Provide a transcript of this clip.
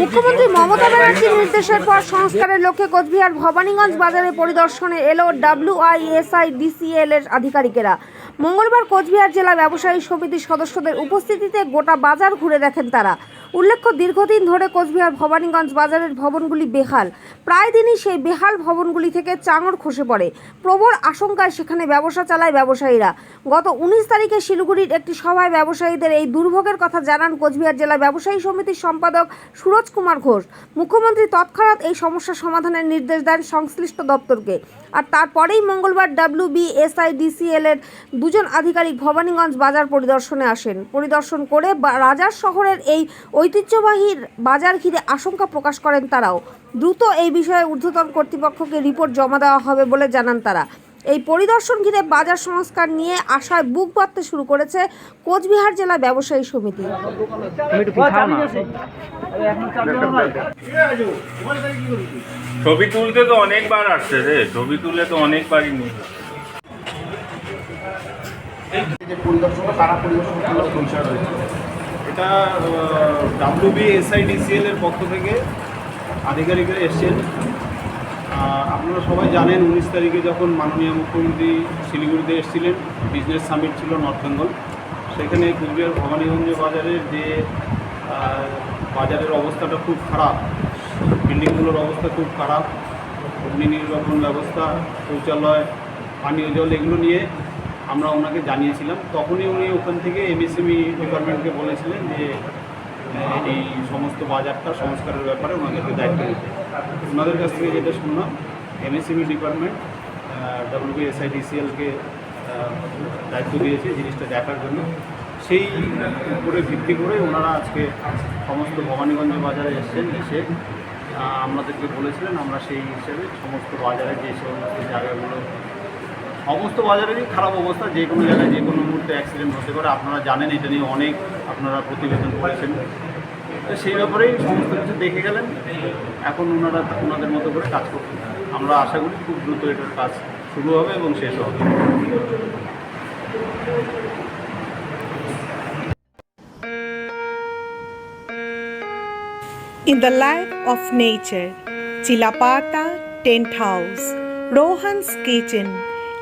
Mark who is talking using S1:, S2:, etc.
S1: মুখ্যমন্ত্রী মমতা ব্যানার্জির নির্দেশের পর সংস্কারের লক্ষ্যে কোচবিহার ভবানীগঞ্জ বাজারে পরিদর্শনে এলো ডাব্লিউআইএসআই ডিসিএল এর আধিকারিকেরা। মঙ্গলবার কোচবিহার জেলা ব্যবসায়ী সমিতির সদস্যদের উপস্থিতিতে গোটা বাজার ঘুরে দেখেন তারা। উল্লেখ্য, দীর্ঘদিন ধরে কোচবিহার ভবানীগঞ্জ বাজারের ভবনগুলি বেহাল। প্রায় দিনই সেই বেহাল ভবনগুলি থেকে চাঙড় খসে পড়ে। প্রবল আশঙ্কায় সেখানে ব্যবসা চালায় ব্যবসায়ীরা। গত উনিশ তারিখে শিলিগুড়ির একটি সভায় ব্যবসায়ীদের এই দুর্ভোগের কথা জানান কোচবিহার জেলা ব্যবসায়ী সমিতির সম্পাদক সুরজ কুমার ঘোষ। মুখ্যমন্ত্রী তৎক্ষণাৎ এই সমস্যা সমাধানের নির্দেশ দেন সংশ্লিষ্ট দপ্তরকে। আর তারপরেই মঙ্গলবার ডাব্লিউ ডাব্লিউবিএসআইডিসিএল এর দুজন আধিকারিক ভবানীগঞ্জ বাজার পরিদর্শনে আসেন। পরিদর্শন করে রাজার শহরের এই ঐতিহ্যবাহী বাজার ঘিরে আশঙ্কা প্রকাশ করেন তারাও। দ্রুত এই বিষয়ে ঊর্ধ্বতন কর্তৃপক্ষকে রিপোর্ট জমা দেওয়া হবে বলে জানান তারা। এই পরিদর্শন ঘিরে বাজার সংস্কার নিয়ে আশায় বুক বাঁধতে শুরু করেছে কোচবিহার জেলা ব্যবসায়ী সমিতি।
S2: ছবি তুলতে তো অনেকবার আসছে রে ছবি তুলে তো অনেকবারই নিয়ে
S3: যে পরিদর্শনটা তারা পরিদর্শন এটা W B
S4: S WB SIDCL এর পক্ষ থেকে আধিকারিকরা এসছেন। আপনারা সবাই জানেন উনিশ তারিখে যখন মাননীয় মুখ্যমন্ত্রী শিলিগুড়িতে এসেছিলেন বিজনেস সামিট ছিল নর্থ বেঙ্গল সেখানে কুচবিহার ভবানীগঞ্জ বাজারের যে বাজারের অবস্থাটা খুব খারাপ বিল্ডিংগুলোর অবস্থা খুব খারাপ অগ্নি নির্বাপন ব্যবস্থা, শৌচালয়, পানীয় জল, এগুলো নিয়ে আমরা ওনাকে জানিয়েছিলাম। তখনই উনি ওখান থেকে এমএসএমই ডিপার্টমেন্টকে বলেছিলেন যে এই সমস্ত বাজারটা সংস্কারের ব্যাপারে ওনাদেরকে দায়িত্ব দিতে। ওনাদের কাছ থেকে যেটা শুনলাম এমএসএমই ডিপার্টমেন্ট ডাব্লিউবিএসআইডিসিএলকে দায়িত্ব দিয়েছে জিনিসটা দেখার জন্য। সেই উপরে ভিত্তি করে ওনারা আজকে সমস্ত ভবানীগঞ্জ বাজারে এসছেন, এসে আমাদেরকে বলেছিলেন, আমরা সেই হিসেবে সমস্ত বাজারে যে সমস্ত জায়গাগুলো সমস্ত বাজারেরই খারাপ অবস্থা যে কোনো জায়গায় যে কোনো মুহূর্তে অ্যাক্সিডেন্ট হতে পারে। আপনারা জানেন এটা নিয়ে অনেক আপনারা প্রতিবেদন করেছেন। তো সেই ব্যাপারেই সমস্ত কিছু দেখে গেলেন। এখন ওনারা ওনাদের মতো করে কাজ করছেন। আমরা আশা করি খুব দ্রুত এটার কাজ শুরু হবে এবং শেষ হবে।
S5: In the life of nature, Chilapata Tent House, Rohan's Kitchen.